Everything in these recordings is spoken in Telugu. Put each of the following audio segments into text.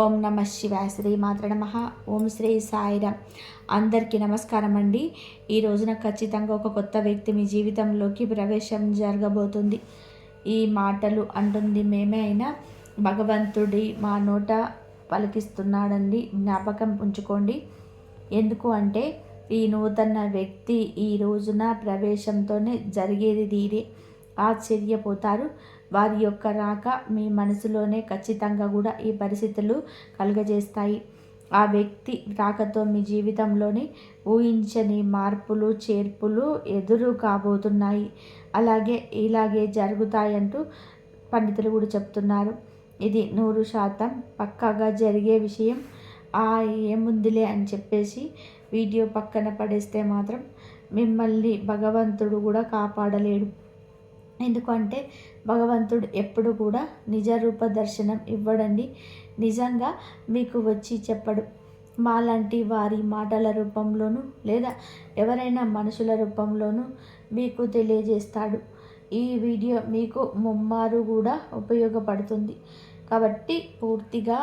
ఓం నమ శివాయ శ్రీ మాత్ర నమ. ఓం శ్రీ సాయిరామ్ అందరికీ నమస్కారం అండి ఈ రోజున ఖచ్చితంగా ఒక కొత్త వ్యక్తి మీ జీవితంలోకి ప్రవేశం జరగబోతుంది. ఈ మాటలు అంటుంది మేమే అయినా భగవంతుడి మా నోట పలికిస్తున్నాడండి. జ్ఞాపకం ఉంచుకోండి. ఎందుకు అంటే ఈ నూతన వ్యక్తి ఈ రోజున ప్రవేశంతోనే జరిగేది తీరే ఆశ్చర్యపోతారు. వారి యొక్క రాక మీ మనసులోనే ఖచ్చితంగా కూడా ఈ పరిస్థితులు కలుగజేస్తాయి. ఆ వ్యక్తి రాకతో మీ జీవితంలోని ఊహించని మార్పులు చేర్పులు ఎదురు కాబోతున్నాయి. అలాగే ఇలాగే జరుగుతాయంటూ పండితులు కూడా చెప్తున్నారు. ఇది నూరు శాతం పక్కాగా జరిగే విషయం. ఆ ఏముందిలే అని చెప్పేసి వీడియో పక్కన పడేస్తే మాత్రం మిమ్మల్ని భగవంతుడు కూడా కాపాడలేడు. ఎందుకంటే భగవంతుడు ఎప్పుడు కూడా నిజ రూప దర్శనం ఇవ్వడండి. నిజంగా మీకు వచ్చి చెప్పడు. మాలాంటి వారి మాటల రూపంలోనూ లేదా ఎవరైనా మనుషుల రూపంలోనూ మీకు తెలియజేస్తాడు. ఈ వీడియో మీకు ముమ్మారు కూడా ఉపయోగపడుతుంది. కాబట్టి పూర్తిగా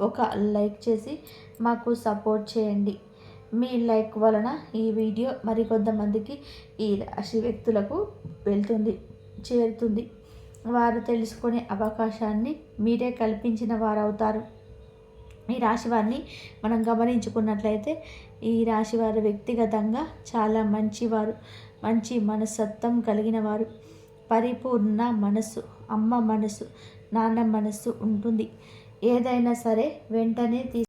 ఒక లైక్ చేసి మాకు సపోర్ట్ చేయండి. మీ లైక్ వలన ఈ వీడియో మరికొంతమందికి ఈ రాశి వ్యక్తులకు వెళ్తుంది. చేరుతుంది వారు తెలుసుకునే అవకాశాన్ని మీరే కల్పించిన వారు అవుతారు ఈ రాశి వారిని మనం గమనించుకున్నట్లయితే ఈ రాశి వారు వ్యక్తిగతంగా చాలా మంచివారు. మంచి మనస్తత్వం కలిగిన వారు. పరిపూర్ణ మనసు అమ్మ మనసు నాన్న మనసు ఉంటుంది. ఏదైనా సరే వెంటనే తీ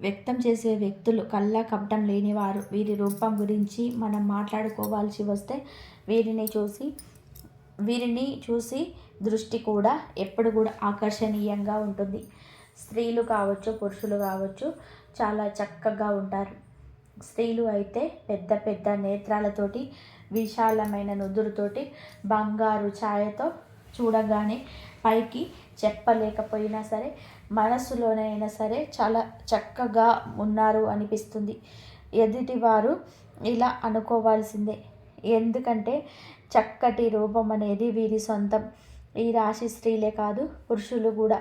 వ్యక్తం చేసే వ్యక్తులు కళ్ళ కపటం లేనివారు. వీరి రూపం గురించి మనం మాట్లాడుకోవాల్సి వస్తే వీరిని చూసి వీరిని చూసి దృష్టి కూడా ఎప్పుడు కూడా ఆకర్షణీయంగా ఉంటుంది. స్త్రీలు కావచ్చు పురుషులు కావచ్చు చాలా చక్కగా ఉంటారు. స్త్రీలు అయితే పెద్ద పెద్ద నేత్రాలతోటి విశాలమైన నుదురుతోటి బంగారు ఛాయతో చూడగానే పైకి చెప్పలేకపోయినా సరే మనసులోనైనా సరే చాలా చక్కగా ఉన్నారు అనిపిస్తుంది. ఎదుటివారు ఇలా అనుకోవాల్సిందే. ఎందుకంటే చక్కటి రూపం అనేది వీరి సొంతం. ఈ రాశి స్త్రీలే కాదు పురుషులు కూడా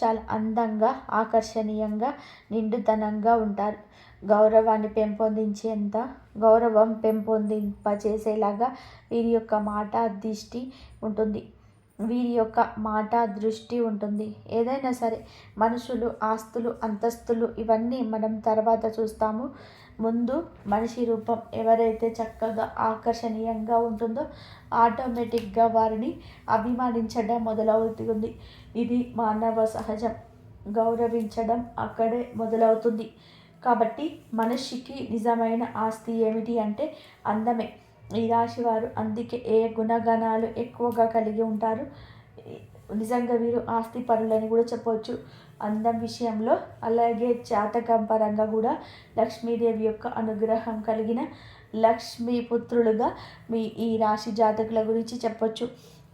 చాలా అందంగా ఆకర్షణీయంగా నిండుతనంగా ఉంటారు. గౌరవాన్ని పెంపొందించేంత గౌరవం పెంపొందింప చేసేలాగా వీరి యొక్క మాట దిష్టి ఉంటుంది. వీరి యొక్క మాట దృష్టి ఉంటుంది. ఏదైనా సరే మనుషులు ఆస్తులు అంతస్తులు ఇవన్నీ మనం తర్వాత చూస్తాము. ముందు మనిషి రూపం ఎవరైతే చక్కగా ఆకర్షణీయంగా ఉంటుందో ఆటోమేటిక్గా వారిని అభిమానించడం మొదలవుతుంది. ఇది మానవ సహజం. గౌరవించడం అక్కడే మొదలవుతుంది. కాబట్టి మనిషికి నిజమైన ఆస్తి ఏమిటి అంటే అందమే. ఈ రాశి వారు అందుకే ఏ గుణగణాలు ఎక్కువగా కలిగి ఉంటారు? నిజంగా వీరు ఆస్తి పరులని కూడా చెప్పవచ్చు. అందం విషయంలో అలాగే జాతకం పరంగా కూడా లక్ష్మీదేవి యొక్క అనుగ్రహం కలిగిన లక్ష్మీ పుత్రులుగా మీ ఈ రాశి జాతకుల గురించి చెప్పొచ్చు.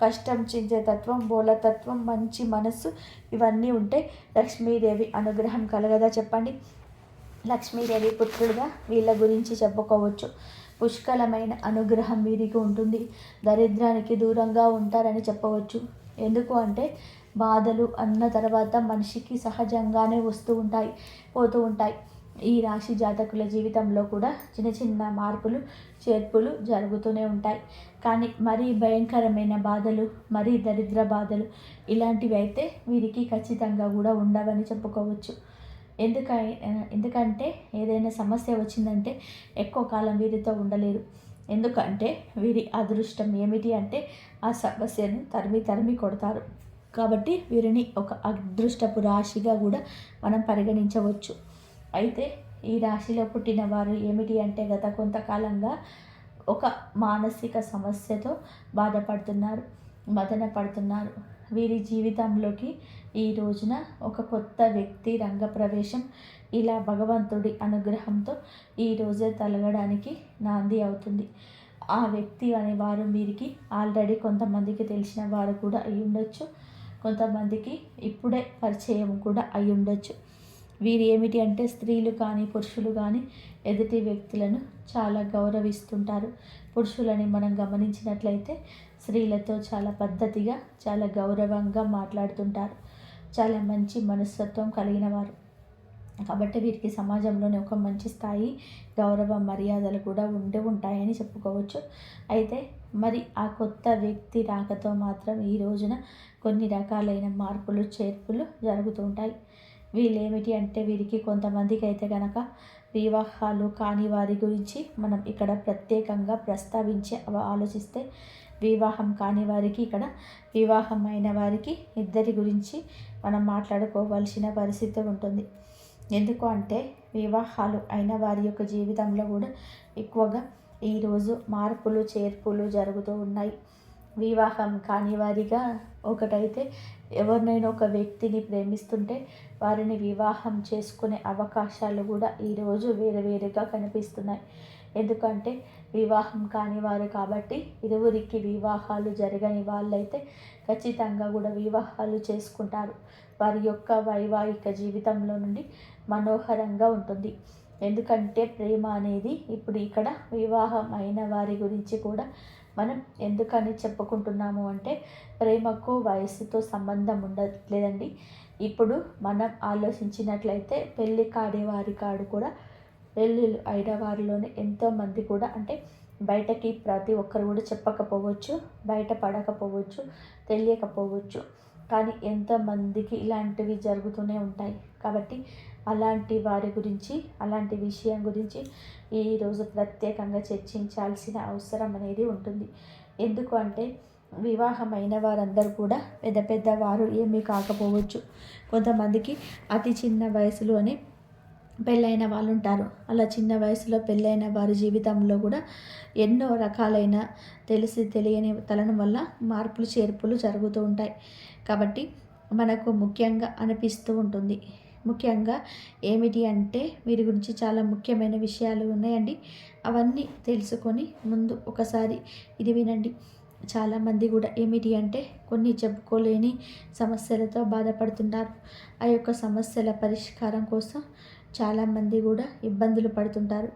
కష్టం చించే తత్వం బోలతత్వం మంచి మనస్సు ఇవన్నీ ఉంటే లక్ష్మీదేవి అనుగ్రహం కలగదా చెప్పండి. లక్ష్మీదేవి పుత్రులుగా వీళ్ళ గురించి చెప్పుకోవచ్చు. పుష్కలమైన అనుగ్రహం వీరికి ఉంటుంది. దరిద్రానికి దూరంగా ఉంటారని చెప్పవచ్చు. ఎందుకు అంటే బాధలు అన్న తర్వాత మనిషికి సహజంగానే వస్తూ ఉంటాయి పోతూ ఉంటాయి. ఈ రాశి జాతకుల జీవితంలో కూడా చిన్న చిన్న మార్పులు చేర్పులు జరుగుతూనే ఉంటాయి. కానీ మరీ భయంకరమైన బాధలు మరీ దరిద్ర బాధలు ఇలాంటివి అయితే వీరికి ఖచ్చితంగా కూడా ఉండవని చెప్పుకోవచ్చు. ఎందుక ఎందుకంటే ఏదైనా సమస్య వచ్చిందంటే ఎక్కువ కాలం వీరితో ఉండలేరు. ఎందుకంటే వీరి అదృష్టం ఏమిటి అంటే ఆ సమస్యను తరిమి తరిమి కొడతారు. కాబట్టి వీరిని ఒక అదృష్టపు రాశిగా కూడా మనం పరిగణించవచ్చు. అయితే ఈ రాశిలో పుట్టిన వారు ఏమిటి అంటే గత కొంతకాలంగా ఒక మానసిక సమస్యతో బాధపడుతున్నారు మదన పడుతున్నారు వీరి జీవితంలోకి ఈ రోజున ఒక కొత్త వ్యక్తి రంగప్రవేశం ఇలా భగవంతుడి అనుగ్రహంతో ఈ రోజే తలగడానికి నాంది అవుతుంది. ఆ వ్యక్తి అనేవారు వీరికి ఆల్రెడీ కొంతమందికి తెలిసిన వారు కూడా అయి ఉండొచ్చు. కొంతమందికి ఇప్పుడే పరిచయం కూడా అయి ఉండొచ్చు. వీరు ఏమిటి అంటే స్త్రీలు కానీ పురుషులు కానీ ఎదుటి వ్యక్తులను చాలా గౌరవిస్తుంటారు. పురుషులని మనం గమనించినట్లయితే స్త్రీలతో చాలా పద్ధతిగా చాలా గౌరవంగా మాట్లాడుతుంటారు. చాలా మంచి మనస్తత్వం కలిగిన వారు. కాబట్టి వీరికి సమాజంలోనే ఒక మంచి స్థాయి గౌరవ మర్యాదలు కూడా ఉండి ఉంటాయని చెప్పుకోవచ్చు. అయితే మరి ఆ కొత్త వ్యక్తి రాకతో మాత్రం ఈ రోజున కొన్ని రకాలైన మార్పులు చేర్పులు జరుగుతూ ఉంటాయి. వీళ్ళేమిటి అంటే వీరికి కొంతమందికి అయితే కనుక వివాహాలు కాని వారి గురించి మనం ఇక్కడ ప్రత్యేకంగా ప్రస్తావించి ఆలోచిస్తే వివాహం కాని వారికి ఇక్కడ వివాహం అయిన వారికి ఇద్దరి గురించి మనం మాట్లాడుకోవాల్సిన పరిస్థితి ఉంటుంది. ఎందుకు అంటే వివాహాలు అయిన వారి యొక్క జీవితంలో కూడా ఎక్కువగా ఈరోజు మార్పులు చేర్పులు జరుగుతూ ఉన్నాయి. వివాహం కాని వారిగా ఒకటైతే ఎవరినైనా ఒక వ్యక్తిని ప్రేమిస్తుంటే వారిని వివాహం చేసుకునే అవకాశాలు కూడా ఈరోజు వేరు వేరుగా కనిపిస్తున్నాయి. ఎందుకంటే వివాహం కాని వారు కాబట్టి ఇరువురికి వివాహాలు జరగని వాళ్ళైతే ఖచ్చితంగా కూడా వివాహాలు చేసుకుంటారు. వారి యొక్క వైవాహిక జీవితంలో నుండి మనోహరంగా ఉంటుంది. ఎందుకంటే ప్రేమ అనేది ఇప్పుడు ఇక్కడ వివాహం అయిన వారి గురించి కూడా మనం ఎందుకని చెప్పుకుంటున్నాము అంటే ప్రేమకు వయసుతో సంబంధం ఉండట్లేదండి. ఇప్పుడు మనం ఆలోచించినట్లయితే పెళ్ళి కాడేవారి కాడు కూడా పెళ్ళిళ్ళు అయినవారిలోనే ఎంతోమంది కూడా అంటే బయటకి ప్రతి ఒక్కరు కూడా చెప్పకపోవచ్చు బయట పడకపోవచ్చు తెలియకపోవచ్చు. కానీ ఎంతమందికి ఇలాంటివి జరుగుతూనే ఉంటాయి. కాబట్టి అలాంటి వారి గురించి అలాంటి విషయం గురించి ఈరోజు ప్రత్యేకంగా చర్చించాల్సిన అవసరం అనేది ఉంటుంది. ఎందుకు అంటే వివాహమైన వారందరూ కూడా పెద్ద పెద్ద వారు ఏమీ కాకపోవచ్చు. కొంతమందికి అతి చిన్న వయసులోనే పెళ్ళైన వాళ్ళు ఉంటారు. అలా చిన్న వయసులో పెళ్ళైన వారి జీవితంలో కూడా ఎన్నో రకాలైన తెలిసి తెలియని తలన వల్ల మార్పులు చేర్పులు జరుగుతూ ఉంటాయి. కాబట్టి మనకు ముఖ్యంగా అనిపిస్తూ ఉంటుంది. ముఖ్యంగా ఏమిటి అంటే వీరి గురించి చాలా ముఖ్యమైన విషయాలు ఉన్నాయండి. అవన్నీ తెలుసుకొని ముందు ఒకసారి ఇది వినండి. చాలామంది కూడా ఏమిటి అంటే కొన్ని చెప్పుకోలేని సమస్యలతో బాధపడుతున్నారు. ఆ యొక్క సమస్యల పరిష్కారం కోసం చాలామంది కూడా ఇబ్బందులు పడుతుంటారు.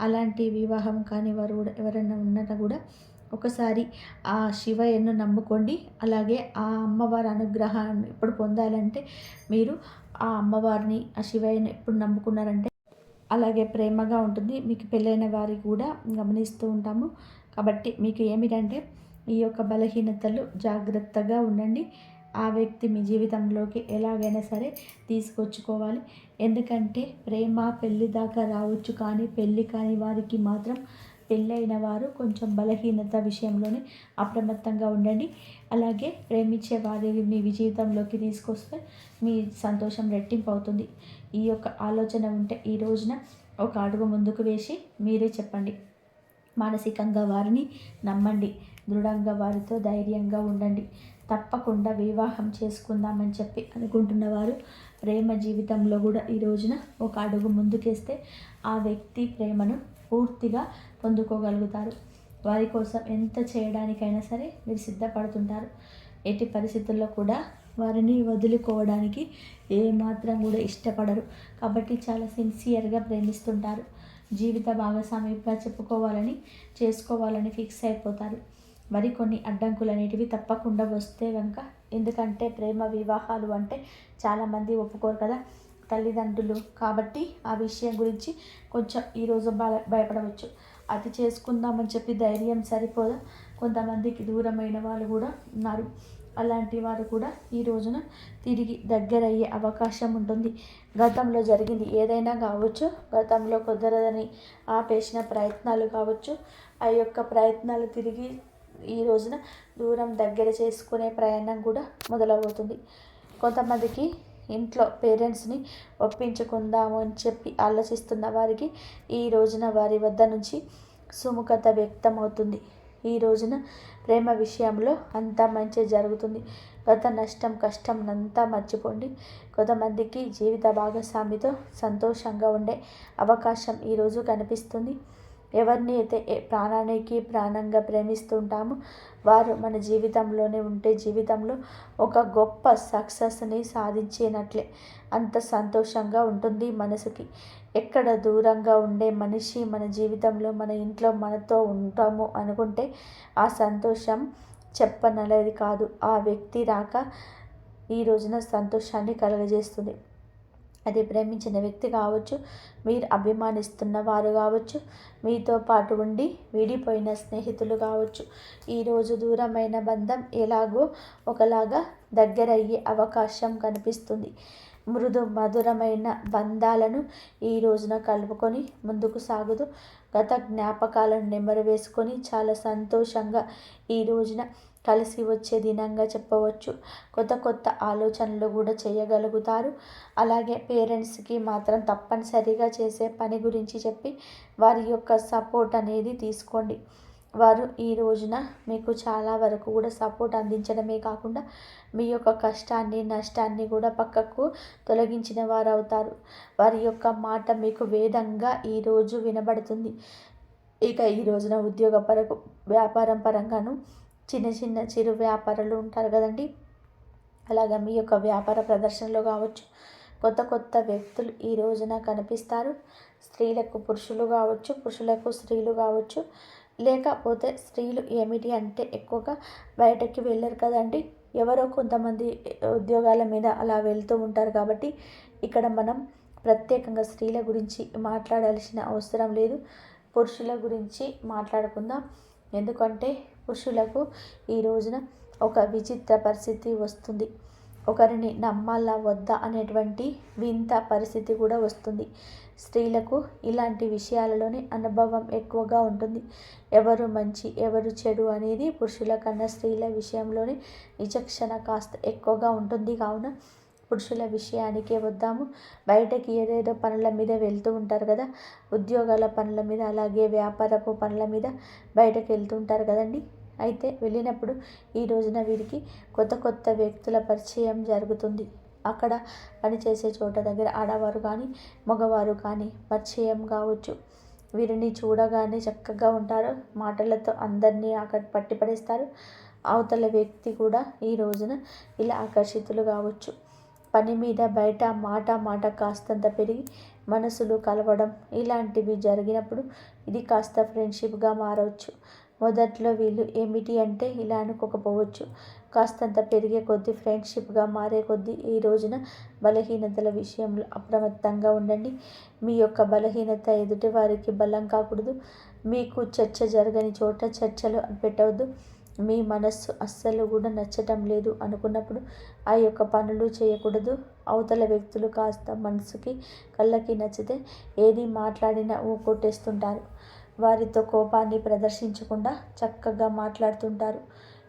అలాంటి వివాహం కాని వారు కూడా ఎవరైనా ఉన్నా కూడా ఒకసారి ఆ శివయ్యను నమ్ముకోండి. అలాగే ఆ అమ్మవారి అనుగ్రహాన్ని ఎప్పుడు పొందాలంటే మీరు ఆ అమ్మవారిని ఆ శివయ్యను ఎప్పుడు నమ్ముకున్నారంటే అలాగే ప్రేమగా ఉంటుంది. మీకు పెళ్ళైన వారికి కూడా గమనిస్తూ ఉంటాము. కాబట్టి మీకు ఏమిటంటే ఈ యొక్క బలహీనతలు జాగ్రత్తగా ఉండండి. ఆ వ్యక్తి మీ జీవితంలోకి ఎలాగైనా సరే తీసుకొచ్చుకోవాలి. ఎందుకంటే ప్రేమ పెళ్ళి దాకా రావచ్చు కానీ పెళ్ళి కాని వారికి మాత్రం పెళ్ళైన వారు కొంచెం బలహీనత విషయంలోనే అప్రమత్తంగా ఉండండి. అలాగే ప్రేమించే వారి మీ జీవితంలోకి తీసుకొస్తే మీ సంతోషం రెట్టింపు అవుతుంది. ఈ యొక్క ఆలోచన ఉంటే ఈ రోజున ఒక అడుగు ముందుకు వేసి మీరే చెప్పండి. మానసికంగా వారిని నమ్మండి. దృఢంగా వారితో ధైర్యంగా ఉండండి. తప్పకుండా వివాహం చేసుకుందామని చెప్పి అనుకుంటున్నవారు ప్రేమ జీవితంలో కూడా ఈ రోజున ఒక అడుగు ముందుకేస్తే ఆ వ్యక్తి ప్రేమను పూర్తిగా పొందుకోగలుగుతారు. వారి కోసం ఎంత చేయడానికైనా సరే మీరు సిద్ధపడుతుంటారు. ఎట్టి పరిస్థితుల్లో కూడా వారిని వదులుకోవడానికి ఏమాత్రం కూడా ఇష్టపడరు. కాబట్టి చాలా సిన్సియర్గా ప్రేమిస్తుంటారు. జీవిత భాగస్వామిగా చెప్పుకోవాలని చేసుకోవాలని ఫిక్స్ అయిపోతారు. మరి కొన్ని అడ్డంకులు అనేటివి తప్పకుండా వస్తే కనుక ఎందుకంటే ప్రేమ వివాహాలు అంటే చాలామంది ఒప్పుకోరు కదా. తల్లిదండ్రులు కాబట్టి ఆ విషయం గురించి కొంచెం ఈరోజు భయపడవచ్చు. అది చేసుకుందామని చెప్పి ధైర్యం సరిపోదా? కొంతమందికి దూరమైన వాళ్ళు కూడా ఉన్నారు. అలాంటి వారు కూడా ఈ రోజున తిరిగి దగ్గరయ్యే అవకాశం ఉంటుంది. గతంలో జరిగింది ఏదైనా కావచ్చు గతంలో కుదరదని ఆపేసిన ప్రయత్నాలు కావచ్చు ఆ యొక్క ప్రయత్నాలు తిరిగి ఈ రోజున దూరం దగ్గర చేసుకునే ప్రయాణం కూడా మొదలవుతుంది. కొంతమందికి ఇంట్లో పేరెంట్స్ని ఒప్పించుకుందాము అని చెప్పి ఆలోచిస్తున్న వారికి ఈ రోజున వారి వద్ద నుంచి సుముఖత వ్యక్తమవుతుంది. ఈ రోజున ప్రేమ విషయంలో అంతా మంచి జరుగుతుంది. గత నష్టం కష్టం అంతా మర్చిపోండి. కొంతమందికి జీవిత భాగస్వామితో సంతోషంగా ఉండే అవకాశం ఈరోజు కనిపిస్తుంది. ఎవరిని అయితే ప్రాణానికి ప్రాణంగా ప్రేమిస్తుంటామో వారు మన జీవితంలోనే ఉంటే జీవితంలో ఒక గొప్ప సక్సెస్ని సాధించినట్లే. అంత సంతోషంగా ఉంటుంది మనసుకి. ఎక్కడ దూరంగా ఉండే మనిషి మన జీవితంలో మన ఇంట్లో మనతో ఉంటాము అనుకుంటే ఆ సంతోషం చెప్పనలేది కాదు. ఆ వ్యక్తి రాక ఈ రోజున సంతోషాన్ని కలుగజేస్తుంది. అది ప్రేమించిన వ్యక్తి కావచ్చు మీరు అభిమానిస్తున్న వారు కావచ్చు మీతో పాటు ఉండి విడిపోయిన స్నేహితులు కావచ్చు. ఈరోజు దూరమైన బంధం ఎలాగో ఒకలాగా దగ్గరయ్యే అవకాశం కనిపిస్తుంది. మృదు మధురమైన బంధాలను ఈ రోజున కలుపుకొని ముందుకు సాగుతూ గత జ్ఞాపకాలను నెమరు వేసుకొని చాలా సంతోషంగా ఈ రోజున కలిసి వచ్చే దినంగా చెప్పవచ్చు. కొత్త కొత్త ఆలోచనలు కూడా చేయగలుగుతారు. అలాగే పేరెంట్స్కి మాత్రం తప్పనిసరిగా చేసే పని గురించి చెప్పి వారి యొక్క సపోర్ట్ అనేది తీసుకోండి. వారు ఈ రోజున మీకు చాలా వరకు కూడా సపోర్ట్ అందించడమే కాకుండా మీ యొక్క కష్టాన్ని నష్టాన్ని కూడా పక్కకు తొలగించిన వారు అవుతారు వారి యొక్క మాట మీకు వేదంగా ఈరోజు వినబడుతుంది. ఇక ఈ రోజున ఉద్యోగ పరకు వ్యాపారం పరంగాను చిన్న చిన్న చిరు వ్యాపారాలు ఉంటారు కదండి. అలాగా మీ యొక్క వ్యాపార ప్రదర్శనలో కావచ్చు కొత్త కొత్త వ్యక్తులు ఈ రోజున కనిపిస్తారు. స్త్రీలకు పురుషులు కావచ్చు పురుషులకు స్త్రీలు కావచ్చు. లేకపోతే స్త్రీలు ఏమిటి అంటే ఎక్కువగా బయటకి వెళ్ళరు కదండి. ఎవరో కొంతమంది ఉద్యోగాల మీద అలా వెళ్తూ ఉంటారు కాబట్టి ఇక్కడ మనం ప్రత్యేకంగా స్త్రీల గురించి మాట్లాడాల్సిన అవసరం లేదు. పురుషుల గురించి మాట్లాడుకుందాం. ఎందుకంటే పురుషులకు ఈ రోజున ఒక విచిత్ర పరిస్థితి వస్తుంది. ఒకరిని నమ్మాలా వద్దా అనేటువంటి వింత పరిస్థితి కూడా వస్తుంది. స్త్రీలకు ఇలాంటి విషయాలలోనే అనుభవం ఎక్కువగా ఉంటుంది. ఎవరు మంచి ఎవరు చెడు అనేది పురుషుల కన్నా స్త్రీల విషయంలోనే విచక్షణ కాస్త ఎక్కువగా ఉంటుంది. కావున పురుషుల విషయానికే వద్దాము. బయటకి ఏదేదో పనుల మీద వెళ్తూ ఉంటారు కదా. ఉద్యోగాల పనుల మీద అలాగే వ్యాపారపు పనుల మీద బయటకు వెళ్తుంటారు కదండి. అయితే వెళ్ళినప్పుడు ఈ రోజున వీరికి కొత్త కొత్త వ్యక్తుల పరిచయం జరుగుతుంది. అక్కడ పనిచేసే చోట దగ్గర ఆడవారు కానీ మగవారు కానీ పరిచయం కావచ్చు. వీరిని చూడగానే చక్కగా ఉంటారు. మాటలతో అందరినీ అక్కడ పట్టిపడేస్తారు. అవతల వ్యక్తి కూడా ఈ రోజున ఇలా ఆకర్షితులు కావచ్చు. పని మీద బయట మాట మాట కాస్తంత పెరిగి మనసులు కలవడం ఇలాంటివి జరిగినప్పుడు ఇది కాస్త ఫ్రెండ్షిప్గా మారవచ్చు. మొదట్లో వీళ్ళు ఏమిటి అంటే ఇలా అనుకోకపోవచ్చు. కాస్తంత పెరిగే కొద్దీ ఫ్రెండ్షిప్గా మారే కొద్దీ ఈ రోజున బలహీనతల విషయంలో అప్రమత్తంగా ఉండండి. మీ యొక్క బలహీనత ఎదుటి వారికి బలం కాకూడదు. మీకు చర్చ జరగని చోట చర్చలు పెట్టవద్దు. మీ మనస్సు అస్సలు కూడా నచ్చటం లేదు అనుకున్నప్పుడు ఆ యొక్క పనులు చేయకూడదు. అవతల వ్యక్తులు కాస్త మనసుకి కళ్ళకి నచ్చితే ఏది మాట్లాడినా ఊ కొట్టేస్తుంటారు. వారితో కోపాన్ని ప్రదర్శించకుండా చక్కగా మాట్లాడుతుంటారు.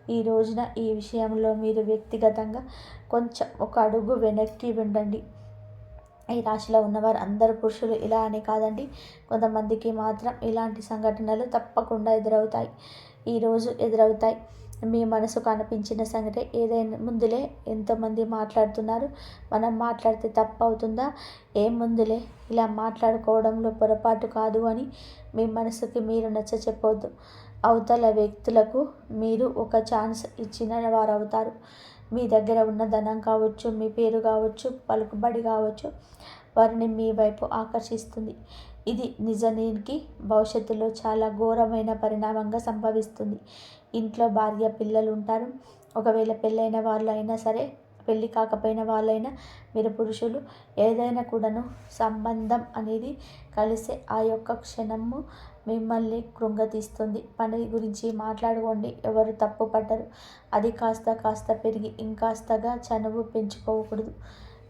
ఈ రోజున ఈ విషయంలో మీరు వ్యక్తిగతంగా కొంచెం ఒక అడుగు వెనక్కి ఉండండి ఈ రాశిలో ఉన్నవారు అందరు పురుషులు ఇలా అని కాదండి. కొంతమందికి మాత్రం ఇలాంటి సంఘటనలు తప్పకుండా ఎదురవుతాయి. ఈరోజు ఎదురవుతాయి. మీ మనసుకు అనిపించిన సంగతి ఏదైనా ముందులే ఎంతోమంది మాట్లాడుతున్నారు. మనం మాట్లాడితే తప్పు అవుతుందా? ఏం ముందులే? ఇలా మాట్లాడుకోవడంలో పొరపాటు కాదు అని మీ మనసుకి మీరు నచ్చ చెప్పవద్దు అవతల వ్యక్తులకు మీరు ఒక ఛాన్స్ ఇచ్చిన వారు అవుతారు మీ దగ్గర ఉన్న ధనం కావచ్చు మీ పేరు కావచ్చు పలుకుబడి కావచ్చు వారిని మీ వైపు ఆకర్షిస్తుంది. ఇది నిజానికి భవిష్యత్తులో చాలా ఘోరమైన పరిణామంగా సంభవిస్తుంది. ఇంట్లో భార్య పిల్లలు ఉంటారు ఒకవేళ పెళ్ళైన వాళ్ళు అయినా సరే పెళ్ళి కాకపోయిన వాళ్ళైనా మీరు పురుషులు ఏదైనా కూడాను సంబంధం అనేది కలిసే ఆ యొక్క క్షణము మిమ్మల్ని కృంగతీస్తుంది. పని గురించి మాట్లాడుకోండి. ఎవరు తప్పు పడ్డరు. అది కాస్త కాస్త పెరిగి ఇంకాస్తగా చనువు పెంచుకోకూడదు.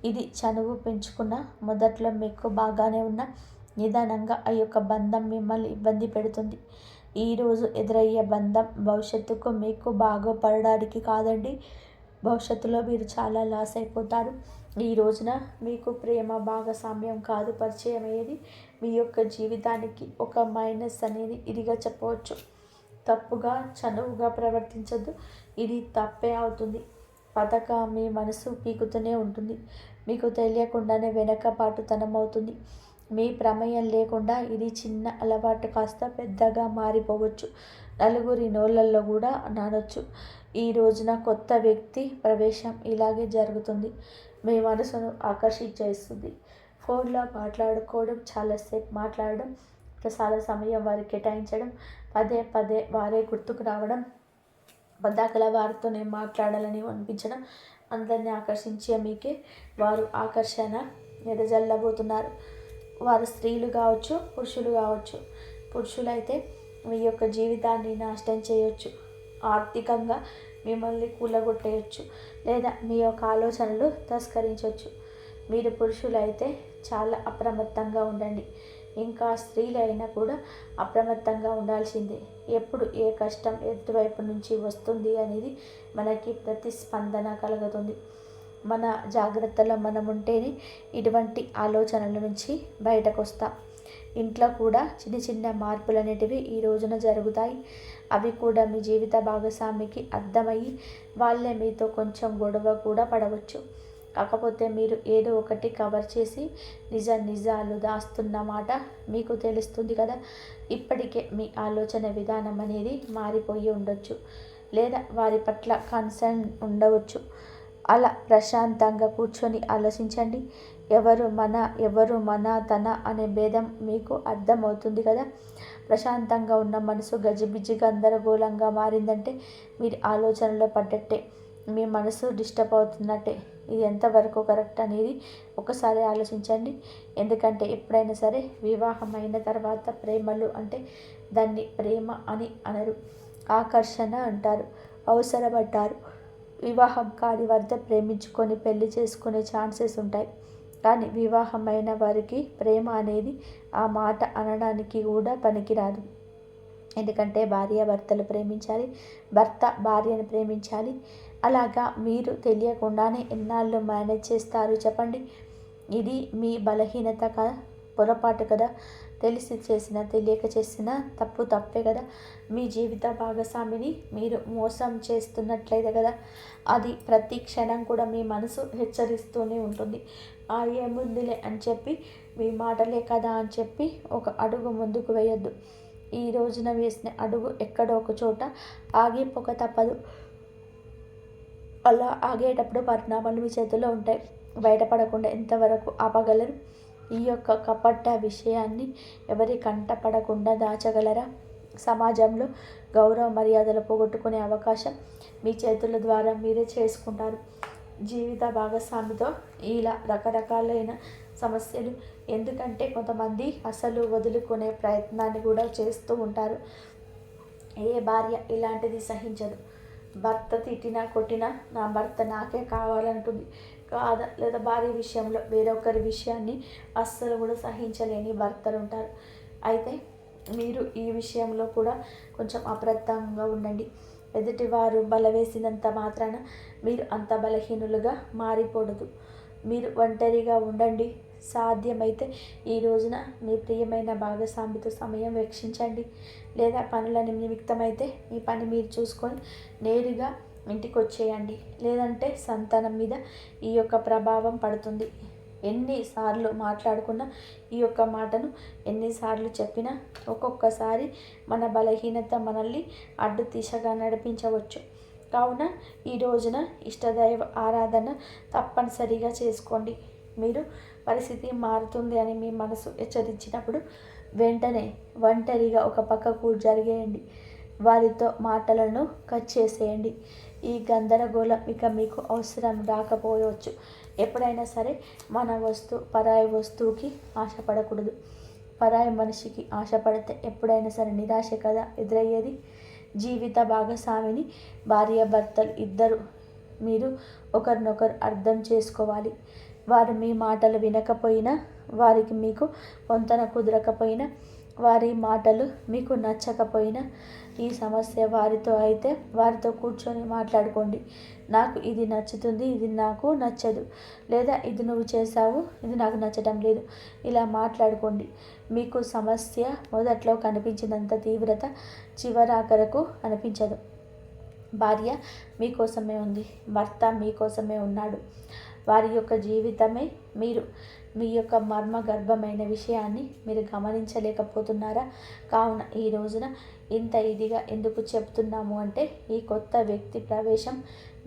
ఇది చనువు పెంచుకున్న మొదట్లో మీకు బాగానే ఉన్న నిదానంగా ఆ యొక్క బంధం మిమ్మల్ని ఇబ్బంది పెడుతుంది. ఈరోజు ఎదురయ్యే బంధం భవిష్యత్తుకు మీకు బాగుపడడానికి కాదండి. భవిష్యత్తులో మీరు చాలా లాస్ అయిపోతారు. ఈ రోజున మీకు ప్రేమ భాగస్వామ్యం కాదు పరిచయం అయ్యేది మీ యొక్క జీవితానికి ఒక మైనస్ అనేది ఇదిగా చెప్పవచ్చు. తప్పుగా చనువుగా ప్రవర్తించద్దు. ఇది తప్పే అవుతుంది. పథక మీ మనసు పీకుతూనే ఉంటుంది. మీకు తెలియకుండానే వెనకపాటుతనం అవుతుంది. మీ ప్రమేయం లేకుండా ఇది చిన్న అలవాటు కాస్త పెద్దగా మారిపోవచ్చు. నలుగురి నోళ్ళల్లో కూడా నానొచ్చు. ఈ రోజున కొత్త వ్యక్తి ప్రవేశం ఇలాగే జరుగుతుంది. మీ మనసును ఆకర్షించేస్తుంది. ఫోన్లో మాట్లాడుకోవడం చాలాసేపు మాట్లాడడం చాలా సమయం వారికి కేటాయించడం పదే పదే వారే గుర్తుకు రావడం పద్దాకల వారితోనే మాట్లాడాలని అనిపించడం అందరినీ ఆకర్షించే మీకే వారు ఆకర్షణ ఎదజల్లబోతున్నారు. వారు స్త్రీలు కావచ్చు పురుషులు కావచ్చు పురుషులైతే మీ యొక్క జీవితాన్ని నాశనం చేయొచ్చు. ఆర్థికంగా మిమ్మల్ని కూలగొట్టేయచ్చు లేదా మీ యొక్క ఆలోచనలు తస్కరించవచ్చు మీరు పురుషులైతే చాలా అప్రమత్తంగా ఉండండి. ఇంకా స్త్రీలు అయినా కూడా అప్రమత్తంగా ఉండాల్సిందే. ఎప్పుడు ఏ కష్టం ఎటువైపు నుంచి వస్తుంది అనేది మనకి ప్రతిస్పందన కలుగుతుంది. మన జాగ్రత్తలో మనం ఉంటేనే ఇటువంటి ఆలోచనల నుంచి బయటకు వస్తాం ఇంట్లో కూడా చిన్న చిన్న మార్పులు అనేటివి ఈ రోజున జరుగుతాయి. అవి కూడా మీ జీవిత భాగస్వామికి అర్థమయ్యి వాళ్ళే మీతో కొంచెం గొడవ కూడా పడవచ్చు. కాకపోతే మీరు ఏదో ఒకటి కవర్ చేసి నిజ నిజాలు దాస్తున్న మాట మీకు తెలుస్తుంది కదా. ఇప్పటికే మీ ఆలోచన విధానం అనేది మారిపోయి ఉండొచ్చు. లేదా వారి పట్ల కన్సర్న్ ఉండవచ్చు. అలా ప్రశాంతంగా కూర్చొని ఆలోచించండి. ఎవరు మన ఎవరు మన తన అనే భేదం మీకు అర్థమవుతుంది కదా? ప్రశాంతంగా ఉన్న మనసు గజిబిజి గందరగోళంగా మారిందంటే మీరు ఆలోచనలో పడ్డట్టే మీ మనసు డిస్టర్బ్ అవుతున్నట్టే. ఇది ఎంతవరకు కరెక్ట్ అనేది ఒకసారి ఆలోచించండి. ఎందుకంటే ఎప్పుడైనా సరే వివాహం అయిన తర్వాత ప్రేమలు అంటే దాన్ని ప్రేమ అని అనరు ఆకర్షణ అంటారు అవసరపడ్డారు. వివాహం కాని వద్ద ప్రేమించుకొని పెళ్ళి చేసుకునే ఛాన్సెస్ ఉంటాయి. కానీ వివాహమైన వారికి ప్రేమ అనేది ఆ మాట అనడానికి కూడా పనికిరాదు. ఎందుకంటే భార్య భర్తలు ప్రేమించాలి భర్త భార్యను ప్రేమించాలి. అలాగా మీరు తెలియకుండానే ఎన్నాళ్ళు మేనేజ్ చేస్తారు చెప్పండి? ఇది మీ బలహీనత కదా పొరపాటు కదా. తెలిసి చేసిన తెలియక చేసిన తప్పు తప్పే కదా. మీ జీవిత భాగస్వామిని మీరు మోసం చేస్తున్నట్లయితే కదా. అది ప్రతి క్షణం కూడా మీ మనసు హెచ్చరిస్తూనే ఉంటుంది. ఆ ఏముందిలే అని చెప్పి మీ మాటలే కదా అని చెప్పి ఒక అడుగు ముందుకు వేయొద్దు. ఈ రోజున వేసిన అడుగు ఎక్కడో ఒక చోట ఆగిపోక తప్పదు. అలా ఆగేటప్పుడు పరిణామాలు మీ చేతిలో ఉంటాయి. బయటపడకుండా ఎంతవరకు ఆపగలరు. ఈ యొక్క కపట విషయాన్ని ఎవరి కంటపడకుండా దాచగలరా? సమాజంలో గౌరవ మర్యాదలు పోగొట్టుకునే అవకాశం మీ చేతుల ద్వారా మీరే చేసుకుంటారు. జీవిత భాగస్వామితో ఇలా రకరకాలైన సమస్యలు ఎందుకంటే కొంతమంది అసలు వదులుకునే ప్రయత్నాన్ని కూడా చేస్తూ ఉంటారు. ఏ భార్య ఇలాంటిది సహించదు. భర్త తిట్టినా కొట్టినా నా భర్త నాకే కావాలంటుంది. కాదా? లేదా భార్య విషయంలో వేరొకరి విషయాన్ని అస్సలు కూడా సహించలేని భర్తలు ఉంటారు అయితే మీరు ఈ విషయంలో కూడా కొంచెం అప్రత్తంగా ఉండండి. ఎదుటివారు బలవేసినంత మాత్రాన మీరు అంత బలహీనులుగా మారిపోడదు. మీరు ఒంటరిగా ఉండండి. సాధ్యమైతే ఈ రోజున మీ ప్రియమైన భాగస్వామితో సమయం వీక్షించండి. లేదా పనుల నిమిత్తమైతే మీ పని మీరు చూసుకొని నేరుగా ఇంటికి వచ్చేయండి లేదంటే సంతానం మీద ఈ యొక్క ప్రభావం పడుతుంది. ఎన్నిసార్లు మాట్లాడుకున్నా ఈ యొక్క మాటను ఎన్నిసార్లు చెప్పినా ఒక్కొక్కసారి మన బలహీనత మనల్ని అడ్డు దిశగా నడిపించవచ్చు. కావున ఈ రోజున ఇష్టదైవ ఆరాధన తప్పనిసరిగా చేసుకోండి. మీరు పరిస్థితి మారుతుంది అని మీ మనసు హెచ్చరించినప్పుడు వెంటనే ఒంటరిగా ఒక పక్కకు జరిగేయండి. వారితో మాటలను కట్ చేసేయండి. ఈ గందరగోళం ఇక మీకు అవసరం రాకపోవచ్చు. ఎప్పుడైనా సరే మన వస్తువు పరాయి వస్తువుకి ఆశపడకూడదు. పరాయి మనిషికి ఆశపడితే ఎప్పుడైనా సరే నిరాశ కదా ఎదురయ్యేది? జీవిత భాగస్వామిని భార్య భర్తలు ఇద్దరు మీరు ఒకరినొకరు అర్థం చేసుకోవాలి. వారు మీ మాటలు వినకపోయినా వారికి మీకు వంతన కుదరకపోయినా వారి మాటలు మీకు నచ్చకపోయినా ఈ సమస్య వారితో అయితే వారితో కూర్చొని మాట్లాడుకోండి. నాకు ఇది నచ్చుతుంది ఇది నాకు నచ్చదు లేదా ఇది నువ్వు చేసావు ఇది నాకు నచ్చడం లేదు. ఇలా మాట్లాడుకోండి. మీకు సమస్య మొదట్లో కనిపించినంత తీవ్రత చివరాఖరకు అనిపించదు. భార్య మీకోసమే ఉంది భర్త మీకోసమే ఉన్నాడు. వారి యొక్క జీవితమే మీరు మీ యొక్క మర్మగర్భమైన విషయాన్ని మీరు గమనించలేకపోతున్నారా? కావున ఈ రోజున ఇంత ఇదిగా ఎందుకు చెప్తున్నాము అంటే ఈ కొత్త వ్యక్తి ప్రవేశం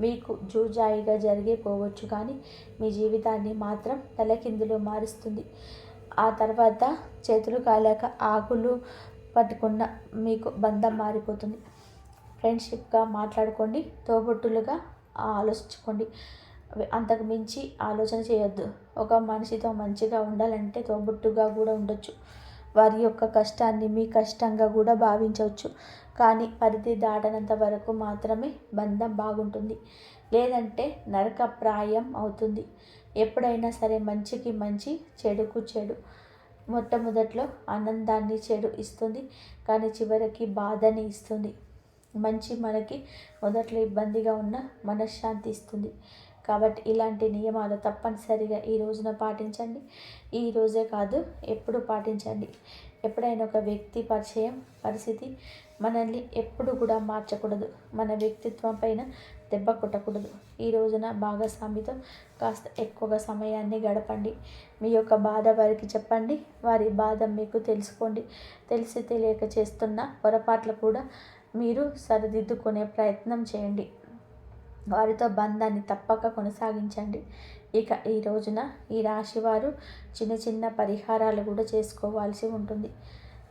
మీకు జూజాయిగా జరిగిపోవచ్చు కానీ మీ జీవితాన్ని మాత్రం తలకిందులు మారుస్తుంది. ఆ తర్వాత చేతులు కాలేక ఆకులు పట్టుకున్న మీకు బంధం మారిపోతుంది. ఫ్రెండ్షిప్గా మాట్లాడుకోండి తోబుట్టులుగా ఆలోచించుకోండి. అంతకు మించి ఆలోచన చేయొద్దు. ఒక మనిషితో మంచిగా ఉండాలంటే తోబుట్టుగా కూడా ఉండొచ్చు. వారి యొక్క కష్టాన్ని మీ కష్టంగా కూడా భావించవచ్చు. కానీ పరిధి దాటనంత వరకు మాత్రమే బంధం బాగుంటుంది. లేదంటే నరకప్రాయం అవుతుంది. ఎప్పుడైనా సరే మంచికి మంచి చెడుకు చెడు. మొట్టమొదట్లో ఆనందాన్ని చెడు ఇస్తుంది. కానీ చివరికి బాధని ఇస్తుంది. మంచి మనకి మొదట్లో ఇబ్బందిగా ఉన్న మనశ్శాంతి ఇస్తుంది. కాబట్టి ఇలాంటి నియమాలు తప్పనిసరిగా ఈ రోజున పాటించండి. ఈ రోజే కాదు ఎప్పుడు పాటించండి. ఎప్పుడైనా ఒక వ్యక్తి పరిచయం పరిస్థితి మనల్ని ఎప్పుడు కూడా మార్చకూడదు. మన వ్యక్తిత్వం పైన దెబ్బ కొట్టకూడదు. ఈ రోజున భాగస్వామితో కాస్త ఎక్కువగా సమయాన్ని గడపండి. మీ యొక్క బాధ వారికి చెప్పండి. వారి బాధ మీకు తెలుసుకోండి. తెలిసి తెలియక చేస్తున్న పొరపాట్లు కూడా మీరు సరిదిద్దుకునే ప్రయత్నం చేయండి. వారితో బంధాన్ని తప్పక కొనసాగించండి. ఇక ఈ రోజున ఈ రాశి వారు చిన్న చిన్న పరిహారాలు కూడా చేసుకోవాల్సి ఉంటుంది.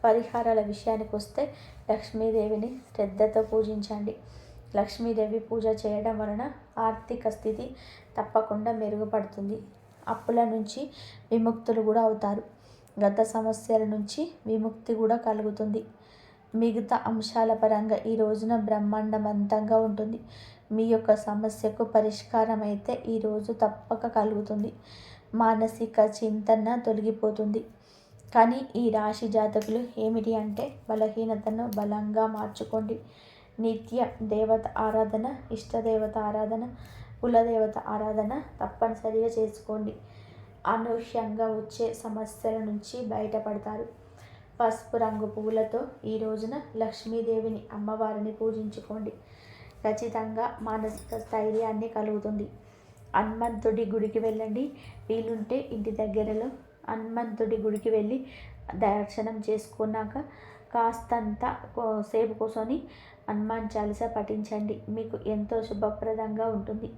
పరిహారాల విషయానికి వస్తే లక్ష్మీదేవిని శ్రద్ధతో పూజించండి. లక్ష్మీదేవి పూజ చేయడం వలన ఆర్థిక స్థితి తప్పకుండా మెరుగుపడుతుంది. అప్పుల నుంచి విముక్తులు కూడా అవుతారు. గత సమస్యల నుంచి విముక్తి కూడా కలుగుతుంది. మిగతా అంశాల పరంగా ఈ రోజున బ్రహ్మాండమంతంగా ఉంటుంది. మీ యొక్క సమస్యకు పరిష్కారం అయితే ఈరోజు తప్పక కలుగుతుంది. మానసిక చింతన తొలగిపోతుంది. కానీ ఈ రాశి జాతకులు ఏమిటి అంటే బలహీనతను బలంగా మార్చుకోండి. నిత్య దేవత ఆరాధన ఇష్టదేవత ఆరాధన కులదేవత ఆరాధన తప్పనిసరిగా చేసుకోండి. అనూహ్యంగా వచ్చే సమస్యల నుంచి బయటపడతారు. పసుపు రంగు పువ్వులతో ఈ రోజున లక్ష్మీదేవిని అమ్మవారిని పూజించుకోండి. ఖచ్చితంగా మానసిక స్థైర్యాన్ని కలుగుతుంది. హనుమంతుడి గుడికి వెళ్ళండి. వీలుంటే ఇంటి దగ్గరలో హనుమంతుడి గుడికి వెళ్ళి దర్శనం చేసుకున్నాక కాస్తంత సేపు కూర్చొని హనుమాన్ చాలీస పఠించండి. మీకు ఎంతో శుభప్రదంగా ఉంటుంది.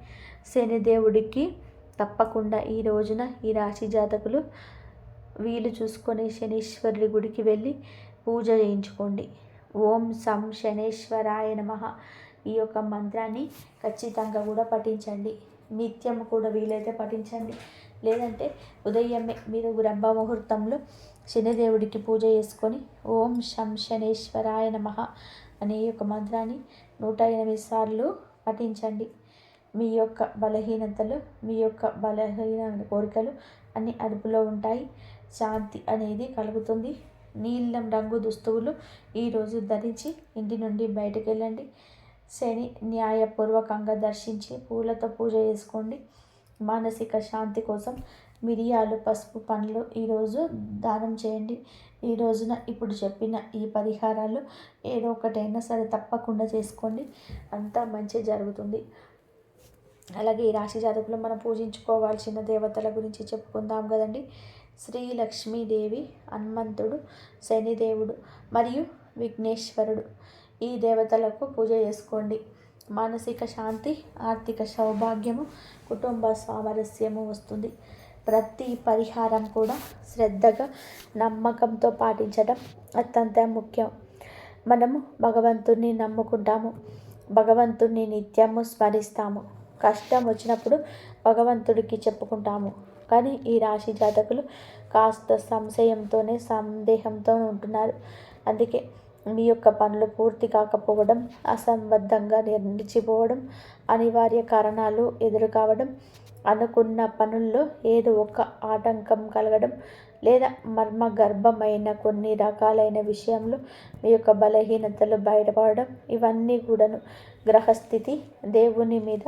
శనిదేవుడికి తప్పకుండా ఈ రోజున ఈ రాశి జాతకులు వీలు చూసుకొని శనీశ్వరుడి గుడికి వెళ్ళి పూజ చేయించుకోండి. ఓం సం శనేశ్వరాయ నమ. ఈ యొక్క మంత్రాన్ని ఖచ్చితంగా కూడా పఠించండి. నిత్యం కూడా వీలైతే పఠించండి. లేదంటే ఉదయమే మీరు బ్రహ్మ ముహూర్తంలో శనిదేవుడికి పూజ చేసుకొని ఓం శం శనేశ్వరాయ నమ అనే యొక్క మంత్రాన్ని నూట ఎనిమిది సార్లు పఠించండి. మీ యొక్క బలహీనతలు మీ యొక్క బలహీన కోరికలు అన్ని అదుపులో ఉంటాయి. శాంతి అనేది కలుగుతుంది. నీలం రంగు దుస్తువులు ఈరోజు ధరించి ఇంటి నుండి బయటకు వెళ్ళండి శని న్యాయపూర్వకంగా దర్శించి పూలతో పూజ చేసుకోండి. మానసిక శాంతి కోసం మిరియాలు పసుపు పండ్లు ఈరోజు దానం చేయండి. ఈ రోజున ఇప్పుడు చెప్పిన ఈ పరిహారాలు ఏదో ఒకటైనా సరే తప్పకుండా చేసుకోండి. అంతా మంచి జరుగుతుంది. అలాగే ఈ రాశి జాతకులు మనం పూజించుకోవాల్సిన దేవతల గురించి చెప్పుకుందాం కదండి. శ్రీ లక్ష్మీదేవి హనుమంతుడు శనిదేవుడు మరియు విఘ్నేశ్వరుడు. ఈ దేవతలకు పూజ చేసుకోండి. మానసిక శాంతి ఆర్థిక సౌభాగ్యము కుటుంబ సామరస్యము వస్తుంది. ప్రతి పరిహారం కూడా శ్రద్ధగా నమ్మకంతో పాటించడం అత్యంత ముఖ్యం. మనము భగవంతుణ్ణి నమ్ముకుంటాము. భగవంతుణ్ణి నిత్యము స్మరిస్తాము. కష్టం వచ్చినప్పుడు భగవంతుడికి చెప్పుకుంటాము. కానీ ఈ రాశి జాతకులు కాస్త సంశయంతోనే సందేహంతో ఉంటున్నారు. అందుకే మీ యొక్క పనులు పూర్తి కాకపోవడం అసంబద్ధంగా నిలిచిపోవడం అనివార్య కారణాలు ఎదురు కావడం అనుకున్న పనుల్లో ఏదో ఒక ఆటంకం కలగడం లేదా మర్మ గర్భమైన కొన్ని రకాలైన విషయంలో మీ యొక్క బలహీనతలు బయటపడడం ఇవన్నీ కూడాను గ్రహస్థితి దేవుని మీద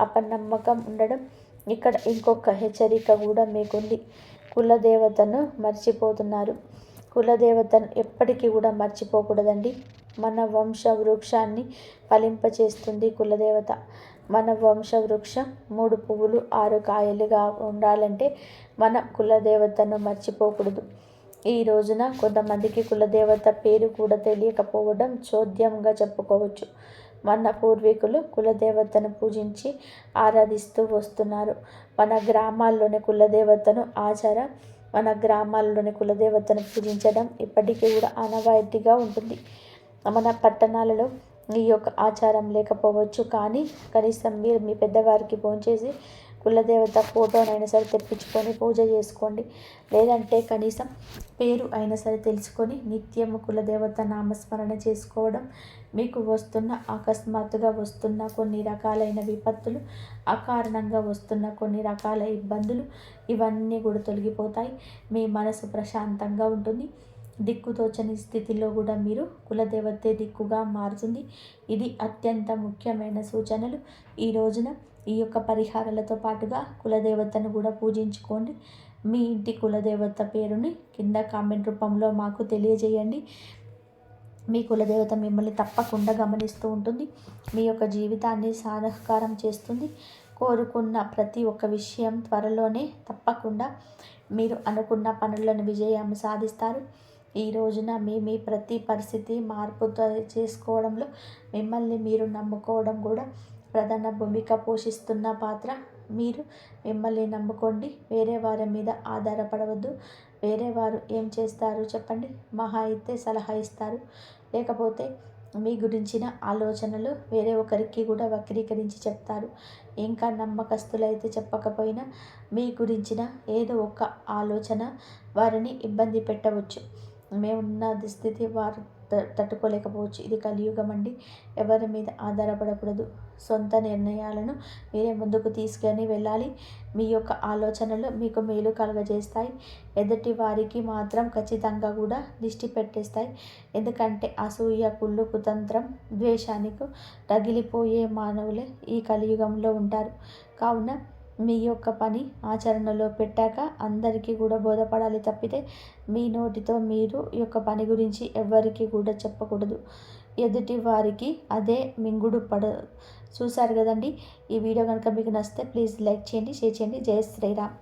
అపనమ్మకం ఉండడం. ఇక్కడ ఇంకొక హెచ్చరిక కూడా మీకుంది. కులదేవతను మర్చిపోతున్నారు. కులదేవతను ఎప్పటికీ కూడా మర్చిపోకూడదండి. మన వంశ వృక్షాన్ని ఫలింపచేస్తుంది కులదేవత. మన వంశ వృక్షం మూడు పువ్వులు ఆరు కాయలుగా ఉండాలంటే మన కులదేవతను మర్చిపోకూడదు. ఈ రోజున కొంతమందికి కులదేవత పేరు కూడా తెలియకపోవడం చోద్యంగా చెప్పుకోవచ్చు. మన పూర్వీకులు కులదేవతను పూజించి ఆరాధిస్తూ వస్తున్నారు. మన గ్రామాల్లోని కులదేవతను ఆచార మన గ్రామాల్లోని కులదేవతను పూజించడం ఇప్పటికీ కూడా ఆనవాయితీగా ఉంటుంది. మన పట్టణాలలో ఈ యొక్క ఆచారం లేకపోవచ్చు. కానీ కనీసం మీరు మీ పెద్దవారికి ఫోన్ చేసి కులదేవత ఫోటోనైనా సరే తెప్పించుకొని పూజ చేసుకోండి. లేదంటే కనీసం పేరు అయినా సరే తెలుసుకొని నిత్యం కులదేవత నామస్మరణ చేసుకోవడం మీకు వస్తున్న అకస్మాత్తుగా వస్తున్న కొన్ని రకాలైన విపత్తులు అకారణంగా వస్తున్న కొన్ని రకాల ఇబ్బందులు ఇవన్నీ కూడా తొలగిపోతాయి. మీ మనసు ప్రశాంతంగా ఉంటుంది. దిక్కుతోచని స్థితిలో కూడా మీరు కులదేవతే దిక్కుగా మారుతుంది. ఇది అత్యంత ముఖ్యమైన సూచనలు. ఈ రోజున ఈ యొక్క పరిహారాలతో పాటుగా కులదేవతను కూడా పూజించుకోండి. మీ ఇంటి కులదేవత పేరుని కింద కామెంట్ రూపంలో మాకు తెలియజేయండి. మీ కులదేవత మిమ్మల్ని తప్పకుండా గమనిస్తూ ఉంటుంది. మీ యొక్క జీవితాన్ని సాధకారం చేస్తుంది. కోరుకున్న ప్రతి ఒక్క విషయం త్వరలోనే తప్పకుండా మీరు అనుకున్న పనులను విజయం సాధిస్తారు. ఈ రోజున మీ మీ ప్రతి పరిస్థితి మార్పు చేసుకోవడంలో మిమ్మల్ని మీరు నమ్ముకోవడం కూడా ప్రధాన భూమిక పోషిస్తున్న పాత్ర. మీరు మిమ్మల్ని నమ్ముకోండి. వేరే వారి మీద ఆధారపడవద్దు. వేరే వారు ఏం చేస్తారు చెప్పండి. మహా అయితే సలహా ఇస్తారు. లేకపోతే మీ గురించిన ఆలోచనలు వేరే ఒకరికి కూడా వక్రీకరించి చెప్తారు. ఇంకా నమ్మకస్తులైతే చెప్పకపోయినా మీ గురించిన ఏదో ఒక ఆలోచన వారిని ఇబ్బంది పెట్టవచ్చు. మేమున్న స్థితి వారు తట్టుకోలేకపోవచ్చు. ఇది కలియుగం అండి. ఎవరి మీద ఆధారపడకూడదు. సొంత నిర్ణయాలను మీరే ముందుకు తీసుకొని వెళ్ళాలి. మీ యొక్క ఆలోచనలు మీకు మేలు కలుగజేస్తాయి. ఎదుటి వారికి మాత్రం ఖచ్చితంగా కూడా దిష్టి పెట్టేస్తాయి. ఎందుకంటే అసూయ కుళ్ళు కుతంత్రం ద్వేషానికి తగిలిపోయే మానవులే ఈ కలియుగంలో ఉంటారు. కావున మీ యొక్క పని ఆచరణలో పెట్టాక అందరికీ కూడా బోధపడాలి తప్పితే మీ నోటితో మీరు ఈ యొక్క పని గురించి ఎవ్వరికీ కూడా చెప్పకూడదు. ఎదుటి వారికి అదే మింగుడు పడ చూశారు కదండి? ఈ వీడియో కనుక మీకు నచ్చితే ప్లీజ్ లైక్ చేయండి షేర్ చేయండి. జయ శ్రీరామ్.